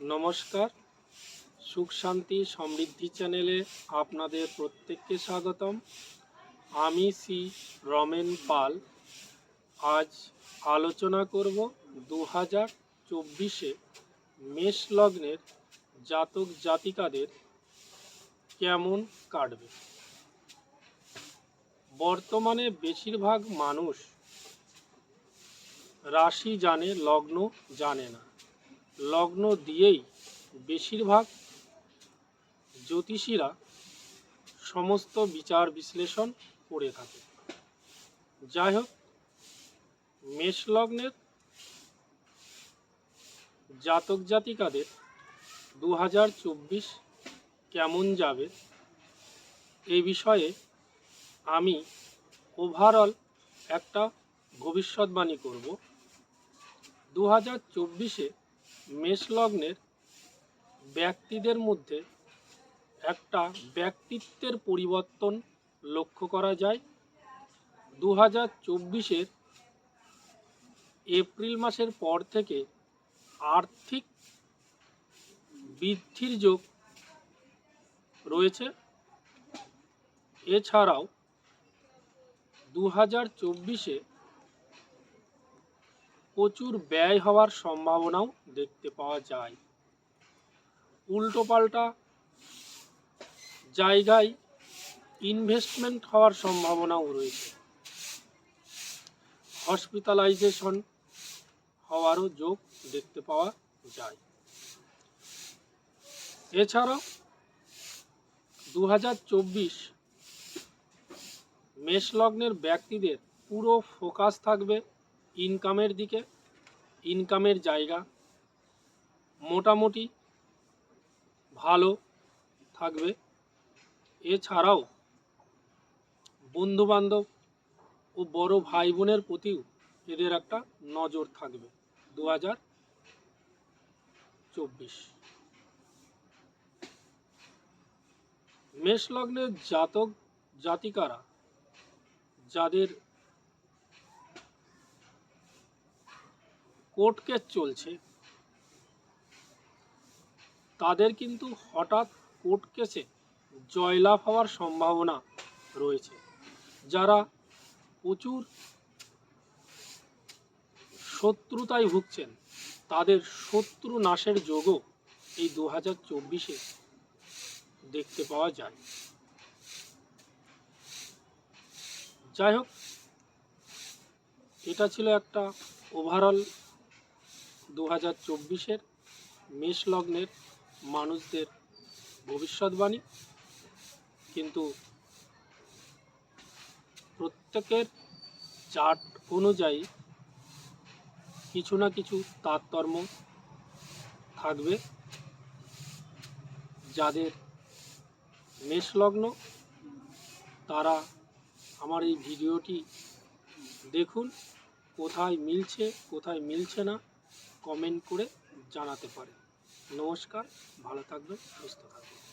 নমস্কার। সুখ শান্তি সমৃদ্ধি চ্যানেলে আপনাদের প্রত্যেককে স্বাগতম। আমি শ্রী রমেন পাল। আজ আলোচনা করব দু হাজার চব্বিশে মেষ লগ্নের জাতক জাতিকাদের কেমন কাটবে। বর্তমানে বেশিরভাগ মানুষ রাশি জানে, লগ্ন জানে না। লগ্ন দিয়েই বেশিরভাগ জ্যোতিষীরা সমস্ত বিচার বিশ্লেষণ করে থাকে। যাই হোক মেষ লগ্নের জাতক জাতিকাদের দু হাজার চব্বিশ কেমন যাবে এই বিষয়ে আমি ওভারঅল একটা ভবিষ্যৎবাণী করব। দু হাজার চব্বিশে মেষ লগ্নের ব্যক্তিদের মধ্যে একটা ব্যক্তিত্বের পরিবর্তন লক্ষ্য করা যায়। দু হাজার চব্বিশের এপ্রিল মাসের পর থেকে আর্থিক বৃদ্ধির যোগ রয়েছে। এছাড়াও দু হাজার চব্বিশে প্রচুর ব্যয় হওয়ার সম্ভাবনাও দেখতে পাওয়া যায়। উল্টোপাল্টা জায়গায় ইনভেস্টমেন্ট হওয়ার সম্ভাবনাও রয়েছে। হসপিটালাইজেশন হওয়ারও যোগ দেখতে পাওয়া যায়। এছাড়াও দু হাজার চব্বিশ মেষ লগ্নের ব্যক্তিদের পুরো ফোকাস থাকবে ইনকামের দিকে, ইনকামের জায়গা মোটামুটি ভালো থাকবে। এছাড়াও বন্ধুবান্ধব ও বড় ভাই বোনের প্রতিও এদের একটা নজর থাকবে দু হাজার চব্বিশ। মেষ লগ্নের জাতক জাতিকারা যাদের কোর্ট কেস চলছে। তাদের কিন্তু হঠাৎ কোর্ট কেসে জয়লাভ হওয়ার সম্ভাবনা রয়েছে। যারা প্রচুর শত্রুতায় ভুগছেন, তাদের শত্রু নাশের যোগও এই দু হাজার চব্বিশে দেখতে পাওয়া যায়। যাই হোক, এটা ছিল একটা ওভারঅল দু হাজার চব্বিশের মেষ লগ্নের মানুষদের ভবিষ্যৎবাণী। কিন্তু প্রত্যেকের চার্ট অনুযায়ী কিছু না কিছু তারতম্য থাকবে। যাদের মেষ লগ্ন, তারা আমার এই ভিডিওটি দেখুন, কোথায় মিলছে কোথায় মিলছে না। কমেন্ট করে জানাতে পারে। নমস্কার ভালো থাকবেন সুস্থ থাকবেন।